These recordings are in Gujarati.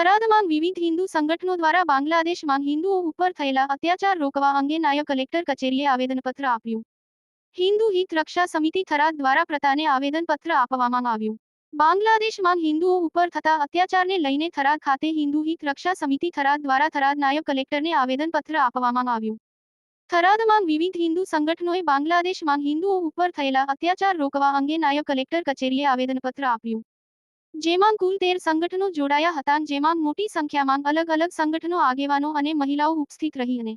થરાદમાં વિવિધ હિન્દુ સંગઠનો દ્વારા બાંગ્લાદેશમાં હિન્દુઓ ઉપર થયેલા અત્યાચાર રોકવા અંગે નાયબ કલેક્ટર કચેરીએ આવેદનપત્ર આપ્યું. હિન્દુ હિત રક્ષા સમિતિ થરાદ દ્વારા પ્રતાને આવેદનપત્ર આપવામાં આવ્યું. બાંગ્લાદેશમાં હિન્દુઓ ઉપર થતા અત્યાચારને લઈને થરાદ ખાતે હિન્દુ હિત રક્ષા સમિતિ થરાદ દ્વારા થરાદ નાયબ કલેક્ટરને આવેદનપત્ર આપવામાં આવ્યું. થરાદમાં વિવિધ હિન્દુ સંગઠનોએ બાંગ્લાદેશમાં હિન્દુઓ ઉપર થયેલા અત્યાચાર રોકવા અંગે નાયબ કલેક્ટર કચેરીએ આવેદનપત્ર આપ્યું. જેમાં કુલ તેર સંગઠનો જોડાયા હતા જેમાં મોટી સંખ્યામાં અલગ અલગ સંગઠનો આગેવાનો અને મહિલાઓ ઉપસ્થિત રહી અને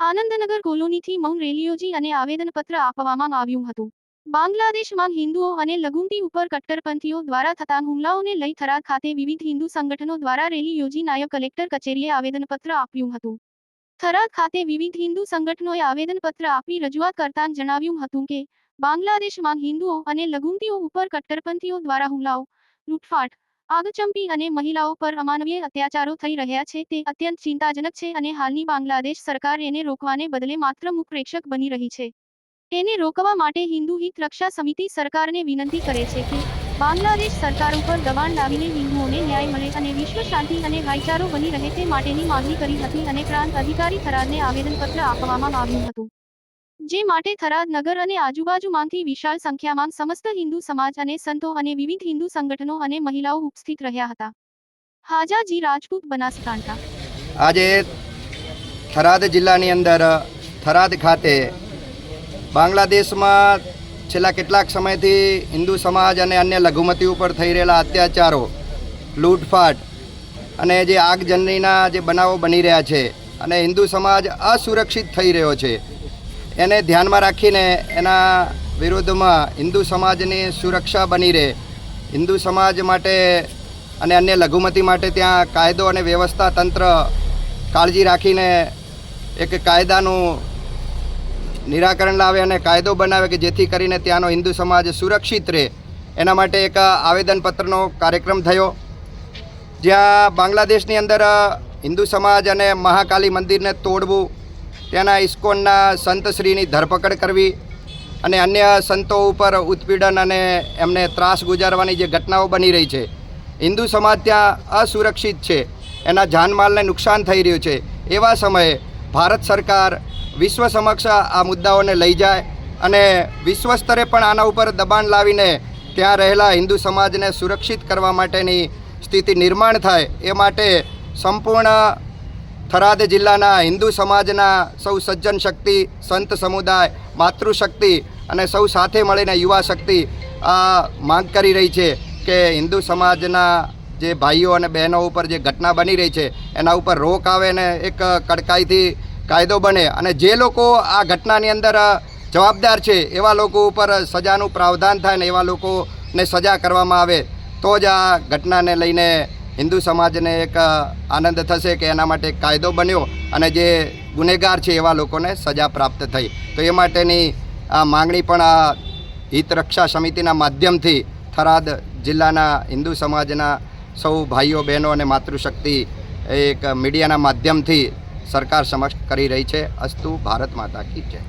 આનંદનગર કોલોનીથી મૌન રેલી યોજી અને આવેદનપત્ર આપવામાં આવ્યું હતું. બાંગ્લાદેશમાં હિન્દુઓ અને લઘુમતી ઉપર કટ્ટરપંથીઓ દ્વારા થતા હુમલાઓને લઈ થરાદ ખાતે વિવિધ હિન્દુ સંગઠનો દ્વારા રેલી યોજી નાયબ કલેક્ટર કચેરીએ આવેદનપત્ર આપ્યું હતું. થરાદ ખાતે વિવિધ હિન્દુ સંગઠનોએ આવેદનપત્ર આપી રજૂઆત કરતા જણાવ્યું હતું કે, બાંગ્લાદેશમાં હિન્દુઓ અને લઘુમતીઓ ઉપર કટ્ટરપંથીઓ દ્વારા હુમલાઓ લૂંટફાટ. આગચંપી અને મહિલાઓ પર અમાનવીય અત્યાચારો થઈ રહ્યા છે તે અત્યંત ચિંતાજનક છે અને હાલની બાંગ્લાદેશ સરકાર એને રોકવાને બદલે માત્ર મુખપ્રેક્ષક બની રહી છે. એને રોકવા માટે હિન્દુ હિત રક્ષા સમિતિ સરકારને વિનંતી કરે છે કે બાંગ્લાદેશ સરકાર ઉપર દબાણ લાવીને હિન્દુઓને ન્યાય મળે અને વિશ્વ શાંતિ અને ભાઈચારો બની રહે તે માટેની માંગણી કરી હતી અને પ્રાંત અધિકારી થરાદને આવેદનપત્ર આપવામાં આવ્યું હતું. જે માટે થરાદ નગર અને આજુબાજુમાંથી વિશાળ સંખ્યામાં સમસ્ત હિન્દુ સમાજ અને સંતો અને વિવિધ હિન્દુ સંગઠનો અને મહિલાઓ ઉપસ્થિત રહ્યા હતા. હાજાજી રાજપૂત બનાસકાંઠા. આજે થરાદ જિલ્લાની અંદર, થરાદ ખાતે બાંગ્લાદેશમાં છેલ્લા કેટલાક સમયથી હિન્દુ સમાજ અને અન્ય લઘુમતી ઉપર થઈ રહેલા અત્યાચારો, લૂંટફાટ અને જે આગજનનીના જે બનાવો બની રહ્યા છે અને હિન્દુ સમાજ અસુરક્ષિત થઈ રહ્યો છે. એને ધ્યાનમાં રાખીને એના વિરુદ્ધમાં હિન્દુ સમાજની સુરક્ષા બની રહે. હિન્દુ સમાજ માટે અને અન્ય લઘુમતી માટે ત્યાં કાયદો અને વ્યવસ્થા તંત્ર કાળજી રાખીને એક કાયદાનું નિરાકરણ લાવે અને કાયદો બનાવે કે જેથી કરીને ત્યાંનો હિન્દુ સમાજ સુરક્ષિત રહે. એના માટે એક આવેદનપત્રનો કાર્યક્રમ થયો. જ્યાં બાંગ્લાદેશની અંદર હિન્દુ સમાજ અને મહાકાલી મંદિરને તોડવું ત્યાંના ઇસ્કોનના સંતશ્રીની ધરપકડ કરવી અને અન્ય સંતો ઉપર ઉત્પીડન અને એમને ત્રાસ ગુજારવાની જે ઘટનાઓ બની રહી છે. હિન્દુ સમાજ ત્યાં અસુરક્ષિત છે. એના જાનમાલને નુકસાન થઈ રહ્યું છે. એવા સમયે ભારત સરકાર વિશ્વ સમક્ષ આ મુદ્દાઓને લઈ જાય અને વિશ્વ સ્તરે પણ આના ઉપર દબાણ લાવીને ત્યાં રહેલા હિન્દુ સમાજને સુરક્ષિત કરવા માટેની સ્થિતિ નિર્માણ થાય એ માટે સંપૂર્ણ થરાદ જિલ્લાના હિન્દુ સમાજના સૌ સજ્જન શક્તિ, સંત સમુદાય, માતૃશક્તિ અને સૌ સાથે મળીને યુવા શક્તિ આ માંગ કરી રહી છે કે હિન્દુ સમાજના જે ભાઈઓ અને બહેનો ઉપર જે ઘટના બની રહી છે, એના ઉપર રોક આવે ને એક કડકાઈથી કાયદો બને. અને જે લોકો આ ઘટનાની અંદર જવાબદાર છે, એવા લોકો ઉપર સજાનું પ્રાવધાન થાય ને એવા લોકોને સજા કરવામાં આવે, તો જ આ ઘટનાને લઈને હિન્દુ સમાજને એક આનંદ થશે કે એના માટે એક કાયદો બન્યો અને જે ગુનેગાર છે એવા લોકોને સજા પ્રાપ્ત થઈ. તો એ માટેની આ માંગણી પણ આ હિત રક્ષા સમિતિના માધ્યમથી થરાદ જિલ્લાના હિન્દુ સમાજના સૌ ભાઈઓ, બહેનો અને માતૃશક્તિ એક મીડિયાના માધ્યમથી સરકાર સમક્ષ કરી રહી છે. અસ્તુ ભારત માતા કી જય.